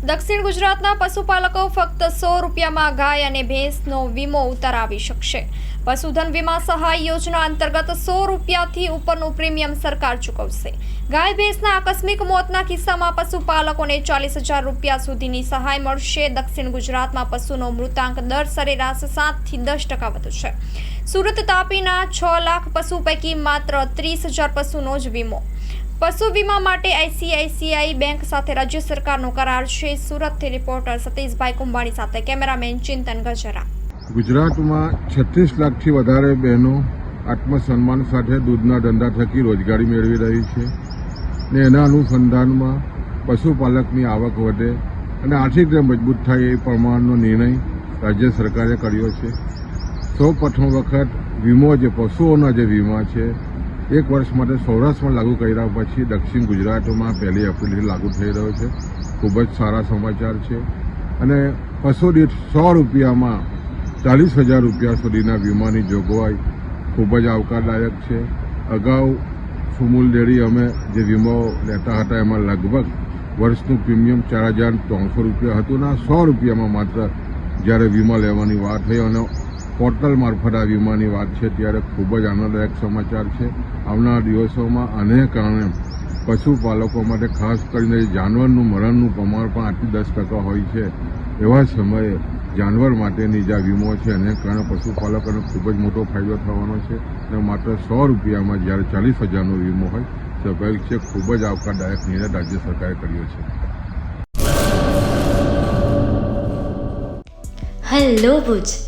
દક્ષિણ ગુજરાતના પશુપાલકો ફક્ત સો રૂપિયામાં ગાય અને ભેંસનો વીમો ઉતરાવી શકશે. પશુધન વીમા સહાય યોજના અંતર્ગત સો રૂપિયાથી ઉપરનું પ્રીમિયમ સરકાર ચૂકવશે. ગાય, ભેંસના આકસ્મિક મોતના કિસ્સામાં પશુપાલકોને ચાલીસ હજાર રૂપિયા સુધીની સહાય મળશે. દક્ષિણ ગુજરાતમાં પશુનો મૃતાંક દર સરેરાશ સાતથી દસ ટકા વધશે સુરત તાપીના છ લાખ પશુ પૈકી માત્ર ત્રીસ હજાર પશુનો જ વીમો. પશુ વીમા માટે આઈસીઆઈસીઆઈ બેંક સાથે રાજ્ય સરકારનો કરાર છે. સુરતથી રિપોર્ટર સતીશભાઈ કુંભાણી સાથે કેમેરામેન ચિંતન ગજરા. ગુજરાતમાં છત્રીસ લાખથી વધારે બહેનો આત્મસન્માન સાથે દૂધના ધંધા થકી રોજગારી મેળવી રહી છે ને એના અનુસંધાનમાં પશુપાલકની આવક વધે અને આર્થિક રીતે મજબૂત થાય એ પ્રમાણનો નિર્ણય રાજ્ય સરકારે કર્યો છે. સૌ પ્રથમ વખત વીમો જે પશુઓના જે વીમા છે એક વર્ષ માટે સૌરાષ્ટ્રમાં લાગુ કર્યા પછી દક્ષિણ ગુજરાતમાં પહેલી એપ્રિલથી લાગુ થઈ રહ્યો છે. ખૂબ જ સારા સમાચાર છે. અને પશુ દીઠ સો રૂપિયામાં ચાલીસ હજાર રૂપિયા સુધીના વીમાની જોગવાઈ ખૂબ જ આવકારદાયક છે. અગાઉ સુમૂલ ડેરી અમે જે વીમો લેતા હતા એમાં લગભગ વર્ષનું પ્રીમિયમ ચાર હજાર ત્રણસો રૂપિયા હતું ને સો રૂપિયામાં માત્ર જ્યારે વીમા લેવાની વાત થઈ અને પોર્ટલ મારફત આ વીમાની વાત છે, ત્યારે ખૂબ જ આનંદદાયક સમાચાર છે. આવનાર દિવસોમાં આને કારણે પશુપાલકો માટે ખાસ કરીને જાનવરનું મરણનું પ્રમાણ પણ આઠથી દસ ટકા હોય છે. એવા સમયે જાનવર માટેની જે વીમો છે, એને કારણે પશુપાલકોને ખૂબ જ મોટો ફાયદો થવાનો છે અને માત્ર સો રૂપિયામાં જ્યારે ચાલીસ હજારનો વીમો હોય સ્વાભાવિક છે, ખૂબ જ આવકારદાયક નિર્ણય રાજ્ય સરકારે કર્યો છે. હેલો ભુજ.